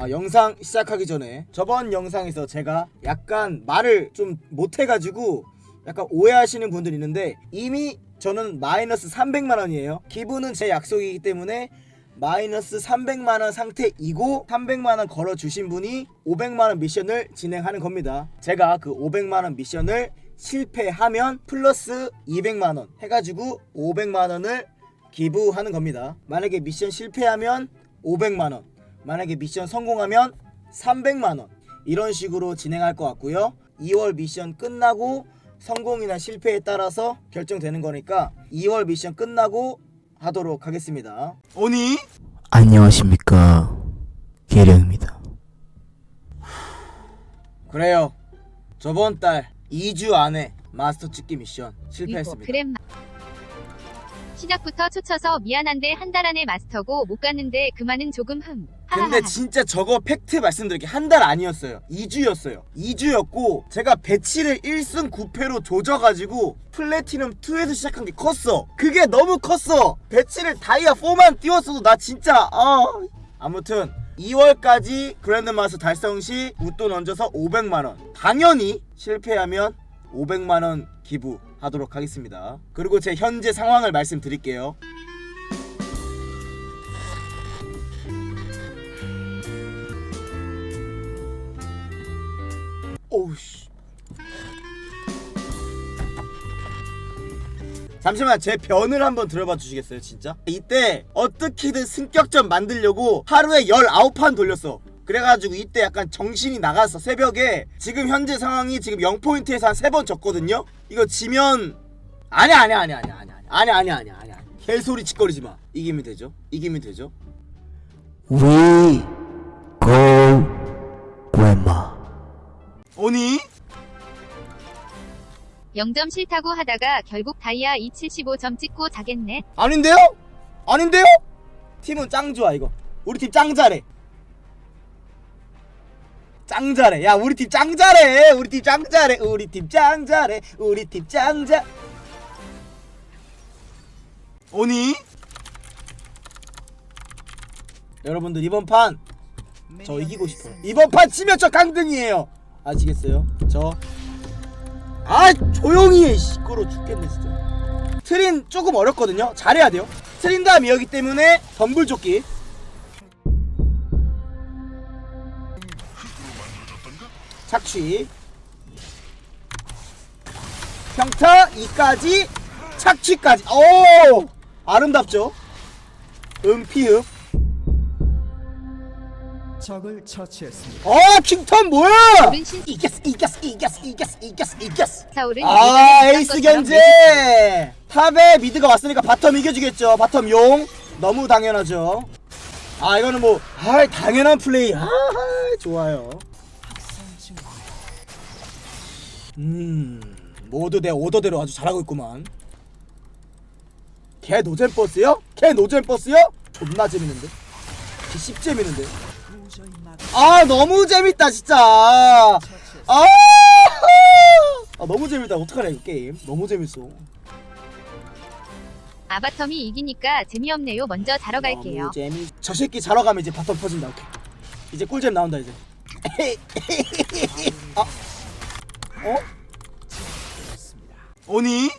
아, 영상 시작하기 전에 저번 영상에서 제가 약간 말을 좀 못해가지고 약간 오해하시는 분들이 있는데 이미 저는 마이너스 300만 원이에요. 기부는 제 약속이기 때문에 마이너스 300만 원 상태이고 300만 원 걸어 주신 분이 500만 원 미션을 진행하는 겁니다. 제가 그 500만 원 미션을 실패하면 플러스 200만 원 해가지고 500만 원을 기부하는 겁니다. 만약에 미션 실패하면 500만 원, 만약에 미션 성공하면 300만 원 이런 식으로 진행할 것 같고요. 2월 미션 끝나고 성공이나 실패에 따라서 결정되는 거니까 2월 미션 끝나고 하도록 하겠습니다. 오니 안녕하십니까 계령입니다. 그래요. 저번 달 2주 안에 마스터 찍기 미션 실패했습니다. 그램 시작부터 초쳐서 미안한데 한 달 안에 마스터고 못 갔는데 그만은 조금 흠. 근데. 진짜 저거 팩트 말씀드릴게. 한 달 아니었어요. 2주였어요. 2주였고 제가 배치를 1승 9패로 조져가지고 플래티넘 2에서 시작한 게 컸어. 그게 너무 컸어. 배치를 다이아 4만 띄웠어도 나 진짜 아 아무튼 2월까지 그랜드마스 달성 시 웃돈 얹어서 500만원. 당연히 실패하면 500만원 기부하도록 하겠습니다. 그리고 제 현재 상황을 말씀드릴게요 잠시만 제 변을 한번 들어봐 주시겠어요 진짜? 이때 어떻게든 승격전 만들려고 하루에 19판 돌렸어. 그래가지고 이때 약간 정신이 나갔어 새벽에. 지금 현재 상황이 지금 0포인트에서 한 3번 졌거든요? 이거 지면 아니야 아니야 아니야 아니야 아니야 아니야 아니야 아니야 아니야. 개소리 짓거리지 마. 이기면 되죠? 이기면 되죠? We go grandma. 오니 0점 싫다고 하다가 결국 다이아 275점 찍고 자겠네. 아닌데요? 아닌데요? 팀은 짱 좋아 이거 우리 팀 짱 잘해 짱 잘해 야 우리 팀 짱 잘해 우리 팀 짱 잘해 우리 팀 짱 잘해 우리 팀 짱 잘 오니? 여러분들 이번 판 저 이기고 싶어요 이번 판 치면 저 강등이에요 아시겠어요? 저 아 조용히 해 시끄러 죽겠네 진짜. 트린 조금 어렵거든요. 잘해야 돼요. 트린 다음이 여기 때문에 덤불조끼. 착취. 평타 2까지 착취까지. 오! 아름답죠? 음피읍 적을 처치했습니다. 어 킹턴 뭐야? 오른 신. 이겼어 이겼어 이겼어 이겼어 이겼어 이겼어. 사울은 아 에이스 것처럼 견제. 탑에 미드가 왔으니까 바텀 이겨주겠죠. 바텀 용. 너무 당연하죠. 아 이거는 뭐아 당연한 플레이. 아 좋아요. 음 모두 내 오더대로 아주 잘하고 있구만. 걔 노잼 버스요? 걔 노잼 버스요? 존나 재밌는데? 개 씹재밌는데 아 너무 재밌다 진짜. 아, 아 너무 재밌다. 어떡하냐 이 게임. 너무 재밌어. 아바텀이 이기니까 재미없네요. 먼저 자러 갈게요. 너무 재미 저 새끼 자러 가면 이제 바텀 터진다. 오케이. 이제 꿀잼 나온다 이제. 아. 어? 오니?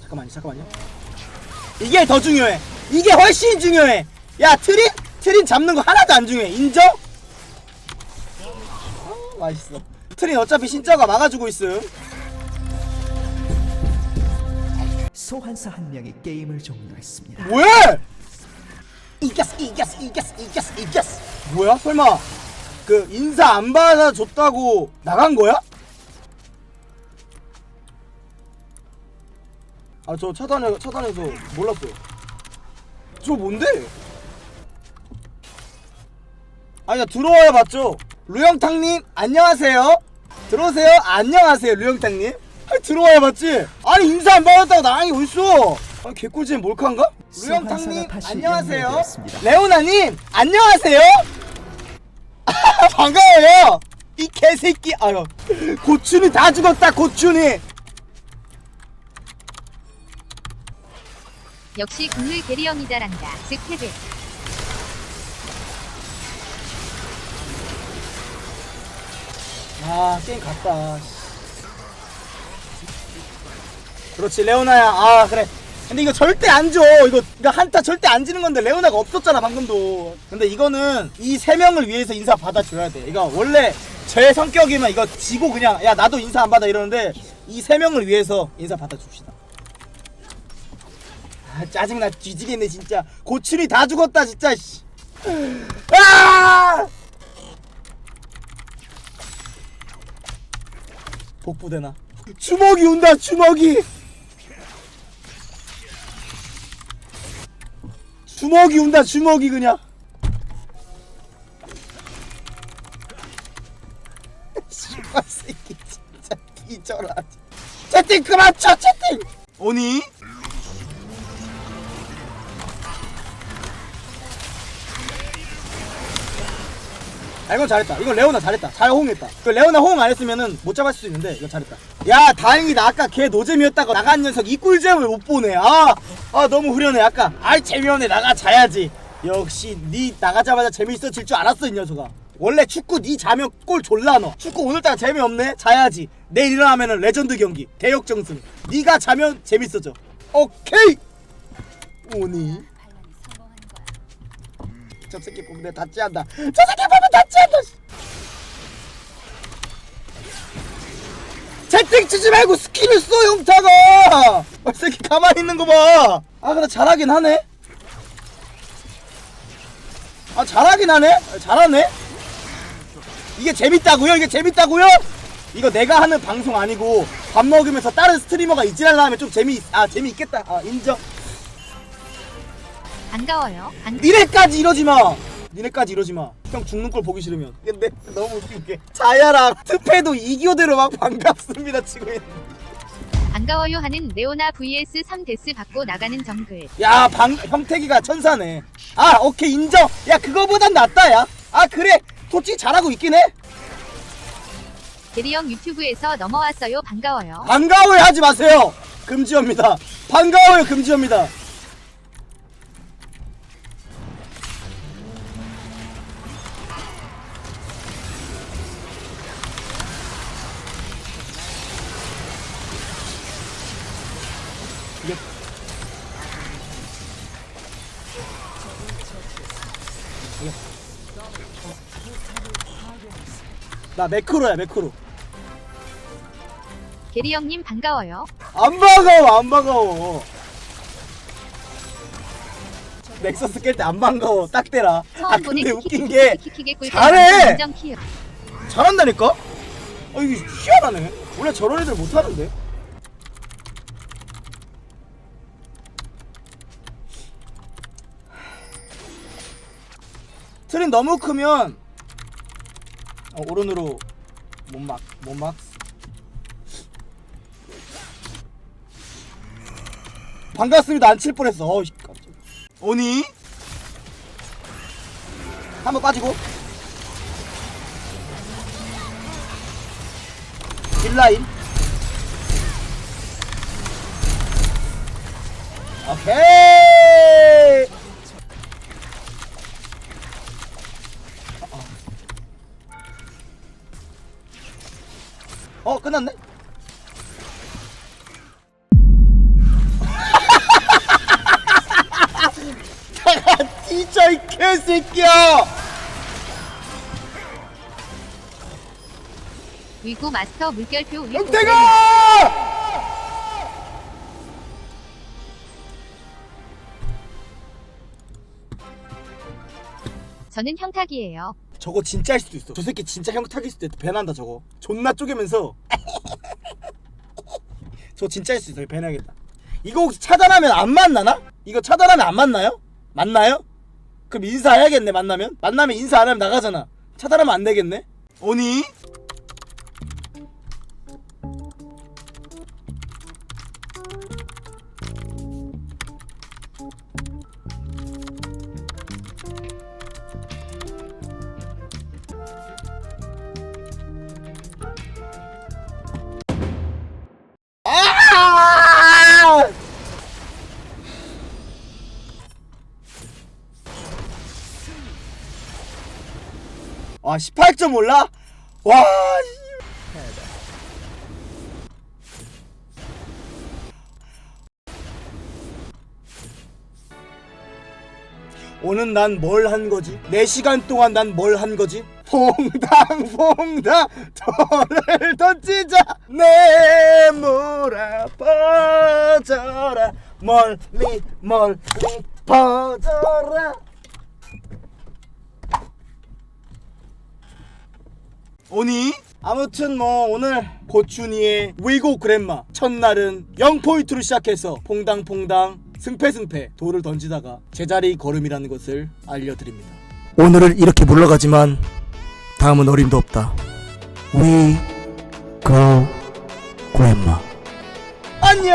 잠깐만요 잠깐만요. 이게 더 중요해. 이게 훨씬 중요해 야 트린? 트린 잡는 거 하나도 안 중요해 인정? 어, 맛있어 트린 어차피 신짜가 막아주고 있음 소환사 한 명이 게임을 종료했습니다. 뭐야? 이겼어 이겼어 이겼어 이겼어 이겼어 뭐야 설마 그 인사 안 받아줬다고 나간 거야? 아 저 차단해 차단해서 몰랐어요 저 뭔데? 아니 들어와야 봤죠? 루영탕님 안녕하세요. 들어오세요. 안녕하세요 루영탕님. 아니 들어와야 봤지? 아니 인사 안 받았다고 나랑이 어딨어? 아니 개꿀잼 몰카인가? 루영탕님 안녕하세요. 레오나님 안녕하세요. 반가워요. 이 개새끼 아유 고춘이 다 죽었다 고춘이. 역시 잘한다. 즉 헤드. 아 게임 갔다. 그렇지 레오나야. 아 그래. 근데 이거 절대 안 줘. 이거 이거 한타 절대 안 지는 건데 레오나가 없었잖아 방금도. 근데 이거는 이 세 명을 위해서 인사 받아줘야 돼. 이거 원래 제 성격이면 이거 지고 그냥 야 나도 인사 안 받아 이러는데 이 세 명을 위해서 인사 받아줍시다. 아 짜증나. 뒤지겠네 진짜. 고출이 다 죽었다 진짜 씨. 아! 복부대나. 주먹이 온다 주먹이! 주먹이 온다 주먹이 그냥. 씨발 새끼 진짜 기절하 채팅 그만 쳐 채팅! 오니 아 이건 잘했다. 이건 레오나 잘했다. 잘 호응했다. 그 레오나 호응 안 했으면은 못 잡았을 수 있는데 이거 잘했다. 야 다행이다. 아까 걔 노잼이었다가 나간 녀석 이 꿀잼을 못 보네. 아, 아 너무 후련해. 아까. 아이 재미없네. 나가 자야지. 역시 니 나가자마자 재미있어질 줄 알았어 이 녀석아. 원래 축구 니 자면 골 졸라 넣어. 축구 오늘따라 재미없네. 자야지. 내일 일어나면은 레전드 경기. 대역정승. 니가 자면 재밌어져. 오케이. 오니 저 새끼 보면 내가 다 찌한다. 저 새끼 보면 다 찌한다 씨. 채팅 치지 말고 스킬을 써 용타가. 아, 이 새끼 가만히 있는 거 봐 아 근데 잘하긴 하네. 아 잘하긴 하네? 아, 잘하네? 이게 재밌다고요? 이게 재밌다고요? 이거 내가 하는 방송 아니고 밥 먹으면서 다른 스트리머가 이지랄라 하면 좀 재미 아 재미있겠다. 아 인정 반가워요. 안 니네까지 이러지 마. 니네까지 이러지 마. 형 죽는 걸 보기 싫으면. 근데 너무 웃긴 게 자야랑 트페도 이교대로 막 반갑습니다 치고 있는. 반가워요 하는 레오나 vs 3데스 받고 나가는 정글. 야, 방 형태기가 천사네. 아, 오케이 인정. 야, 그거보단 낫다 야. 아, 그래. 솔직히 잘하고 있긴 해. 대리형 유튜브에서 넘어왔어요. 반가워요. 반가워요 하지 마세요. 금지어입니다. 반가워요 금지어입니다. 이게 이게. 나 매크로야 매크로. 대리형님 반가워요. 안 반가워 안 반가워 넥서스 깰 때 안 반가워 딱 대라 아 처음 보내 근데 웃긴 게 키키키키 꿀 잘해! 인정 키요. 잘한다니까? 아 이게 희한하네 원래 저런 애들 못하는데 트림 너무 크면 어, 오른으로 못막 못막. 반갑습니다. 안 칠 뻔했어. 어이 깜짝 오니? 한번 빠지고. 딜라인. 오케이 위구 마스터 물결표 위구. 영태가 저는 형탁이에요. 저거 진짜일 수도 있어 저 새끼 진짜 형 타길 수도 있어 배난다 저거 존나 쪼개면서 저 진짜일 수도 있어 배나겠다 이거 혹시 차단하면 안 만나나? 이거 차단하면 안 만나요? 만나요? 그럼 인사해야겠네 만나면 만나면 인사 안 하면 나가잖아 차단하면 안 되겠네 오니? 아 18점 올라? 와 오늘 난 뭘 한 거지? 4시간 동안 난 뭘 한 거지? 퐁당 퐁당 돌을 던지자 내 몰아 퍼져라 멀리 멀리 퍼져라 오니? 아무튼 뭐 오늘 고춘이의 위고 그랜마 첫날은 0포인트로 시작해서 퐁당퐁당 승패승패 돌을 던지다가 제자리 걸음이라는 것을 알려드립니다 오늘은 이렇게 물러가지만 다음은 어림도 없다 We grandma. 안녕